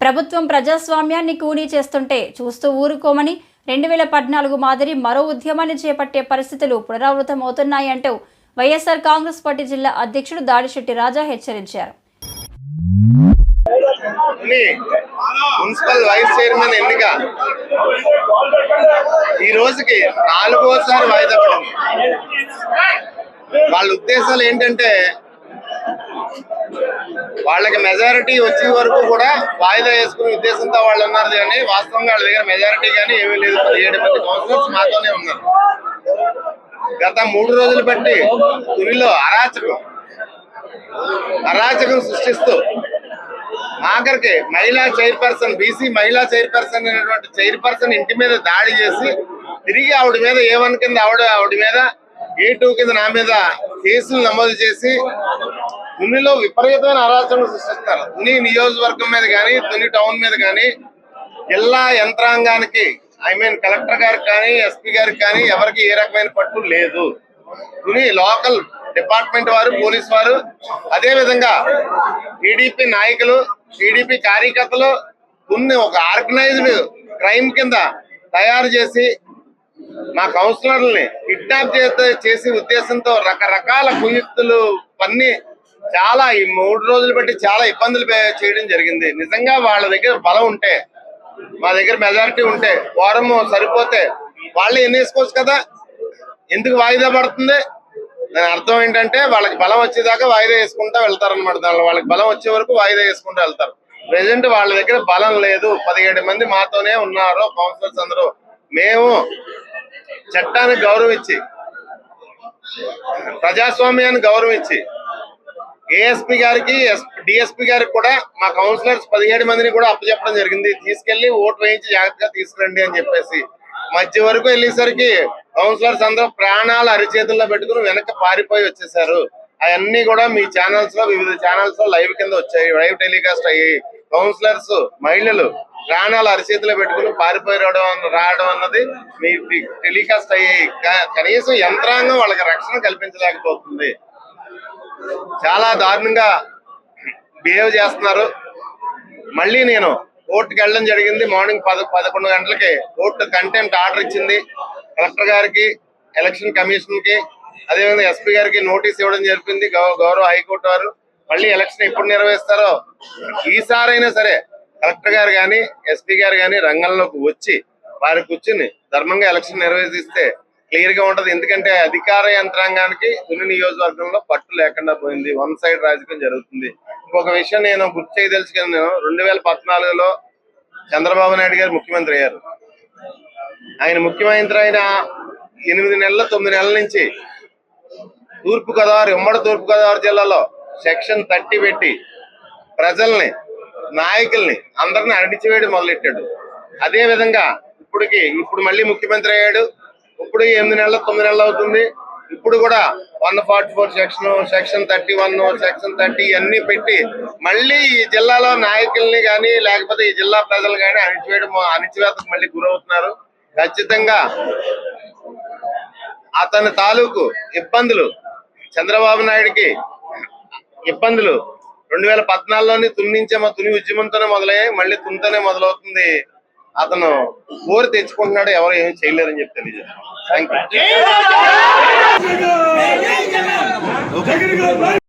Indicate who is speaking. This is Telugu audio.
Speaker 1: ప్రభుత్వం ప్రజాస్వామ్యాన్ని కూనీ చేస్తుంటే చూస్తూ ఊరుకోమని రెండు వేల పద్నాలుగు మాదిరి మరో ఉద్యమాన్ని చేపట్టే పరిస్థితులు పునరావృతమవుతున్నాయంటూ వైఎస్ఆర్ కాంగ్రెస్ పార్టీ జిల్లా అధ్యక్షుడు దాడిశెట్టి రాజా హెచ్చరించారు.
Speaker 2: మున్సిపల్ వైస్ చైర్మన్ ఎన్నిక ఈ రోజుకి నాలుగోసారి వాయిదా పడింది. వాళ్ళ ఉద్దేశాలు ఏంటంటే వాళ్ళకి మెజారిటీ వచ్చే వరకు కూడా వాయిదా వేసుకునే ఉద్దేశంతో వాళ్ళు ఉన్నారు కానీ వాస్తవంగా వాళ్ళ దగ్గర మెజారిటీ కానీ ఏమీ లేదు. పదిహేడు మంది కౌన్సిలర్స్ మాతోనే ఉన్నారు. గత మూడు రోజులు బట్టి తునిలో అరాచకం అరాచకం సృష్టిస్తూ ఆఖరికి మహిళా చైర్పర్సన్ బీసీ మహిళా చైర్పర్సన్ అనేటువంటి చైర్పర్సన్ ఇంటి మీద దాడి చేసి తిరిగి ఆవిడ మీద ఏ వన్ కింద ఆవిడ ఆవిడ మీద ఏ టూ కింద నా మీద కేసులు నమోదు చేసి తునిలో విపరీతమైన అరాచకం సృష్టిస్తారు. తుని నియోజకవర్గం మీద కానీ తుని టౌన్ మీద కానీ జిల్లా యంత్రాంగానికి ఐ మీన్ కలెక్టర్ గారికి కానీ ఎస్పీ గారికి కానీ ఎవరికి ఏ రకమైన పట్టు లేదు. తుని లోకల్ డిపార్ట్మెంట్ వారు పోలీస్ వారు అదే విధంగా టీడీపీ నాయకులు టీడీపీ కార్యకర్తలు కొన్ని ఒక ఆర్గనైజ్డ్ క్రైమ్ కింద తయారు చేసి మా కౌన్సిలర్లని కిడ్నాప్ చేసే చేసే ఉద్దేశంతో రకరకాల కుయుక్తులు పన్ని చాలా ఈ మూడు రోజులు బట్టి చాలా ఇబ్బందులు చేయడం జరిగింది. నిజంగా వాళ్ళ దగ్గర బలం ఉంటే మా దగ్గర మెజారిటీ ఉంటే వారం సరిపోతే వాళ్ళు ఎన్ని వేసుకోవచ్చు కదా? ఎందుకు వాయిదా పడుతుంది? దాని అర్థం ఏంటంటే వాళ్ళకి బలం వచ్చేదాకా వాయిదా వేసుకుంటా వెళ్తారనమాట దానిలో వాళ్ళకి బలం వచ్చే వరకు వాయిదా వేసుకుంటూ వెళ్తారు. ప్రెసెంట్ వాళ్ళ దగ్గర బలం లేదు. పదిహేడు మంది మాతోనే ఉన్నారు. కౌన్సిలర్స్ అందరూ. మేము చట్టానికి గౌరవం ఇచ్చి ప్రజాస్వామ్యాన్ని గౌరవం ఇచ్చి ఏఎస్పీ గారికి డిఎస్పీ గారికి కూడా మా కౌన్సిలర్స్ పదిహేడు మందిని కూడా అప్పచెప్పడం జరిగింది. తీసుకెళ్ళి ఓటు వేయించి జాగ్రత్తగా తీసుకురండి అని చెప్పేసి. మధ్య వరకు వెళ్ళేసరికి కౌన్సిలర్స్ అందరూ ప్రాణాలు అరిచేతుల్లో పెట్టుకుని వెనక పారిపోయి వచ్చేసారు. అవన్నీ కూడా మీ ఛానల్స్లో వివిధ ఛానల్స్లో లైవ్ కింద వచ్చాయి. లైవ్ టెలికాస్ట్ అయ్యి కౌన్సిలర్స్ మహిళలు ప్రాణాలు అరిచేతిలో పెట్టుకుని పారిపోయి రావడం రావడం అన్నది మీ టెలికాస్ట్ అయ్యి కనీసం యంత్రాంగం వాళ్ళకి రక్షణ కల్పించలేకపోతుంది. చాలా దారుణంగా బిహేవ్ చేస్తున్నారు. మళ్ళీ నేను కోర్టుకి వెళ్ళడం జరిగింది. మార్నింగ్ పద పదకొండు గంటలకి కోర్టు కంటెంప్ట్ ఆర్డర్ ఇచ్చింది. కలెక్టర్ గారికి ఎలక్షన్ కమిషన్కి అదేవిధంగా ఎస్పీ గారికి నోటీస్ ఇవ్వడం జరిపింది. గౌరవ హైకోర్టు వారు. మళ్ళీ ఎలక్షన్ ఎప్పుడు నిర్వహిస్తారో ఈసారైనా సరే కలెక్టర్ గారు కానీ ఎస్పీ గారు కానీ రంగంలోకి వచ్చి వారి కూర్చుని ధర్మంగా ఎలక్షన్ నిర్వహిస్తే క్లియర్గా ఉంటది. ఎందుకంటే అధికార యంత్రాంగానికి తుని నియోజకవర్గంలో పట్టు లేకుండా పోయింది. వన్ సైడ్ రాజకీయం జరుగుతుంది. ఇంకొక విషయం నేను గుర్తు చేయదలుచుకుని నేను రెండు వేల పద్నాలుగులో చంద్రబాబు నాయుడు గారు ముఖ్యమంత్రి అయ్యారు. ఆయన ముఖ్యమంత్రి అయిన ఎనిమిది నెలల తొమ్మిది నెలల నుంచి తూర్పు గోదావరి ఉమ్మడి తూర్పు గోదావరి జిల్లాలో సెక్షన్ థర్టీ పెట్టి ప్రజల్ని నాయకుల్ని అందరిని అణిచివేయడం మొదలెట్టాడు. అదే విధంగా ఇప్పటికి ఇప్పుడు మళ్ళీ ముఖ్యమంత్రి అయ్యాడు. ఇప్పుడు ఎనిమిది నెలలు తొమ్మిది నెలలు అవుతుంది. ఇప్పుడు కూడా one forty four section section thirty one section thirty అన్ని పెట్టి మళ్ళీ ఈ జిల్లాలో నాయకుల్ని కానీ లేకపోతే ఈ జిల్లా ప్రజలు కానీ అణిచివేయడం అణిచివేతకు మళ్ళీ గురవుతున్నారు. ఖచ్చితంగా అతని తాలూకు ఇబ్బందులు చంద్రబాబు నాయుడికి ఇబ్బందులు రెండు వేల పద్నాలుగులోని తుని నుంచే మా తుని ఉద్యమంతోనే మొదలయ్యాయి మళ్ళీ తునితోనే మొదలవుతుంది. అతను కోరి తెచ్చుకుంటున్నాడు ఎవరు ఏమి చేయలేరని చెప్పి తెలియజేస్తాను థ్యాంక్ యూ